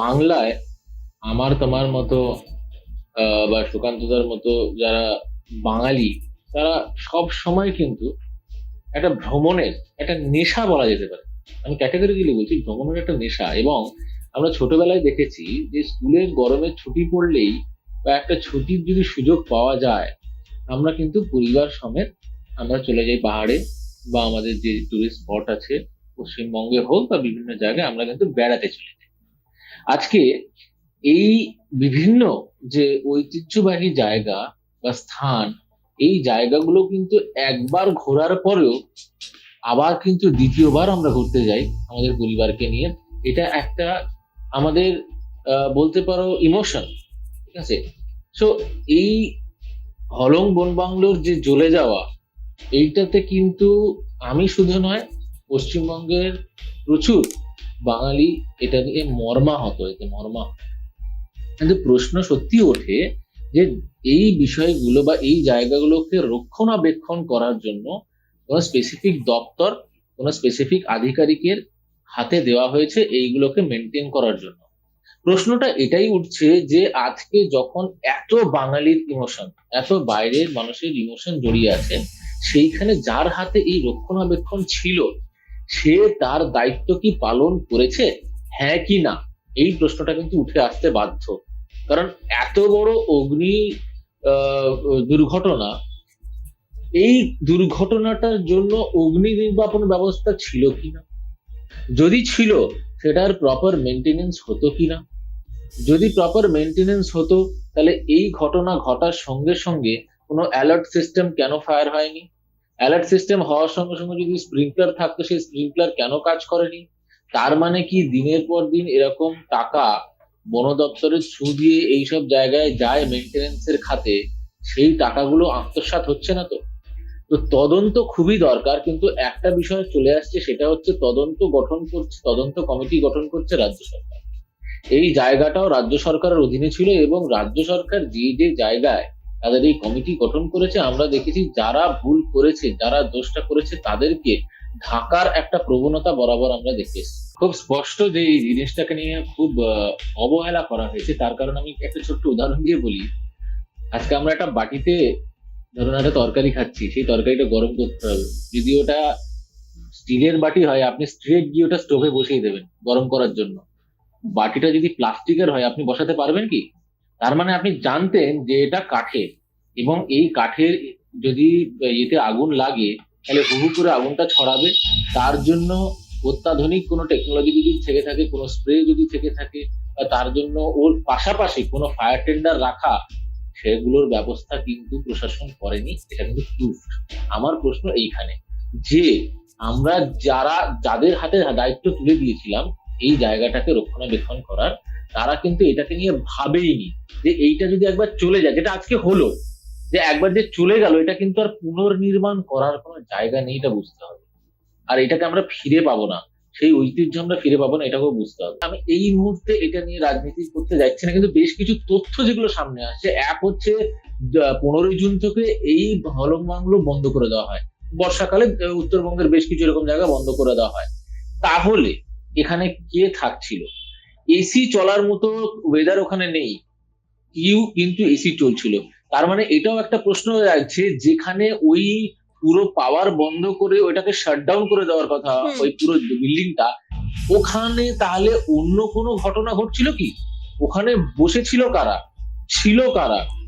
বাংলায় আমার, তোমার মতো বা সুকান্তদার মতো যারা বাঙালি, তারা সব সময় কিন্তু একটা ভ্রমণের, একটা নেশা বলা যেতে পারে। আমি ক্যাটাগরিক্যালি বলছি ভ্রমণের একটা নেশা এবং আমরা ছোটবেলায় দেখেছি যে স্কুলের গরমের ছুটি পড়লেই বা একটা ছুটির যদি সুযোগ পাওয়া যায়, আমরা কিন্তু পরিবার সমেত আমরা চলে যাই পাহাড়ে বা আমাদের যে টুরিস্ট স্পট আছে, পশ্চিমবঙ্গে হোক বা বিভিন্ন জায়গায় আমরা কিন্তু বেড়াতে চলে আজকে এই বিভিন্ন যে ঐতিহ্যবাহী জায়গা বা স্থান, এই জায়গাগুলো কিন্তু একবার ঘোরার পরেও আবার কিন্তু দ্বিতীয়বার আমরা ঘুরতে যাই আমাদের পরিবারকে নিয়ে। এটা একটা আমাদের বলতে পারো ইমোশন ঠিক আছে? সো এই হলং বন বাংলোর যে জ্বলে যাওয়া, এইটাতে কিন্তু আমি শুধু নয়, পশ্চিমবঙ্গের প্রচুর বাঙালি এটা নিয়ে মর্মাহত এতে মর্মাহত কিন্তু প্রশ্ন সত্যি ওঠে যে এই বিষয়গুলো বা এই জায়গাগুলোকে রক্ষণাবেক্ষণ করার জন্য কোনো স্পেসিফিক দপ্তর, কোনো স্পেসিফিক আধিকারিকের হাতে দেওয়া হয়েছে এইগুলোকে মেনটেন করার জন্য। প্রশ্নটা এটাই উঠছে যে আজকে যখন এত বাঙালির ইমোশন এত বাইরের মানুষের ইমোশন জড়িয়ে আছে, সেইখানে যার হাতে এই রক্ষণাবেক্ষণ ছিল সে তার দায়িত্ব কি পালন করেছে? হ্যাঁ কি না? এই প্রশ্নটা কিন্তু উঠে আসতে বাধ্য। কারণ এত বড় অগ্নি দুর্ঘটনা, এই দুর্ঘটনাটার জন্য অগ্নি নির্বাপন ব্যবস্থা ছিল কিনা যদি ছিল, সেটার প্রপার মেনটেনেন্স হতো কিনা যদি প্রপার মেনটেনেন্স হতো, তাহলে এই ঘটনা ঘটার সঙ্গে সঙ্গে কোনো অ্যালার্ট সিস্টেম কেন ফায়ার হয়নি? অ্যালার্ট সিস্টেম হওয়ার সঙ্গে সঙ্গে যদি স্প্রিংকলার থাকতো, সেই স্প্রিংকলার কেন কাজ করেনি? তার মানে কি? দিনের পর দিন এরকম টাকা বন দপ্তরের থ্রু দিয়ে এইসব জায়গায় যায় মেনটেনেন্সের খাতে, সেই টাকাগুলো আত্মসাৎ হচ্ছে না তো? তো তদন্ত খুবই দরকার, কিন্তু একটা বিষয় চলে আসছে, সেটা হচ্ছে তদন্ত গঠন করছে, তদন্ত কমিটি গঠন করছে রাজ্য সরকার। এই জায়গাটাও রাজ্য সরকারের অধীনে ছিল এবং রাজ্য সরকার যে যে জায়গায় তাদের এই কমিটি গঠন করেছে, আমরা দেখেছি যারা ভুল করেছে, যারা দোষটা করেছে তাদেরকে ঢাকার একটা প্রবণতা বরাবর আমরা দেখে এসেছি। খুব স্পষ্ট যে এই জিনিসটাকে নিয়ে খুব অবহেলা করা হয়েছে, তার কারণ আমি একটা ছোট্ট উদাহরণ দিয়ে বলি। আজকে আমরা একটা বাটিতে ধরুন একটা তরকারি খাচ্ছি, সেই তরকারিটা গরম করতে হবে। যদি ওটা স্টিলের বাটি হয়, আপনি স্ট্রেট গিয়ে ওটা স্টোভে বসিয়ে দেবেন গরম করার জন্য। বাটিটা যদি প্লাস্টিকের হয়, আপনি বসাতে পারবেন কি? তার মানে আপনি জানতেন যে এটা কাঠের। এবং এই কাঠের যদি ইয়েতে আগুন লাগে, তাহলে হু হু করে আগুনটা ছড়াবে। তার জন্য অত্যাধুনিক কোনো টেকনোলজি যদি থেকে থাকে, কোনো স্প্রে যদি থেকে থাকে, বা তার জন্য ওর পাশাপাশি কোনো ফায়ার টেন্ডার রাখা, সেগুলোর ব্যবস্থা কিন্তু প্রশাসন করেনি। এটা কিন্তু প্রুফ আমার প্রশ্ন এইখানে, যে আমরা যারা, যাদের হাতে দায়িত্ব তুলে দিয়েছিলাম, এই জায়গাটাকে রক্ষণাবেক্ষণ করার তারা কিন্তু এটাকে নিয়ে ভাবেইনি যে এইটা যদি একবার চলে যায়, যেটা আজকে হলো, যে একবার যে চলে গেল, এটা কিন্তু আর পুনর্নির্মাণ করার কোনো জায়গা নেই, এটা বুঝতে হবে। আর এটাকে আমরা ফিরে পাবো না, সেই ঐতিহ্য আমরা ফিরে পাবো না, এটাকেও বুঝতে হবে। আমি এই মুহূর্তে এটা নিয়ে রাজনীতি করতে যাচ্ছি না, কিন্তু বেশ কিছু তথ্য যেগুলো সামনে আসছে, এক হচ্ছে পনেরোই জুন থেকে এই হলং বাংলো বন্ধ করে দেওয়া হয়। বর্ষাকালে, উত্তরবঙ্গের বেশ কিছু এরকম জায়গা বন্ধ করে দেওয়া হয়। তাহলে এখানে কে থাকছিল? এসি চলার মতো ওয়েদার ওখানে নেই। ইউ কিন্তু এসি চলছিল। তার মানে এটাও একটা প্রশ্ন যাচ্ছে যেখানে ওই পুরো পাওয়ার বন্ধ করে ওইটাকে শাটডাউন করে দেওয়ার কথা ওই পুরো বিল্ডিংটা ওখানে তাহলে অন্য কোনো ঘটনা ঘটছিল কি? ওখানে বসেছিল কারা? ছিল কারা?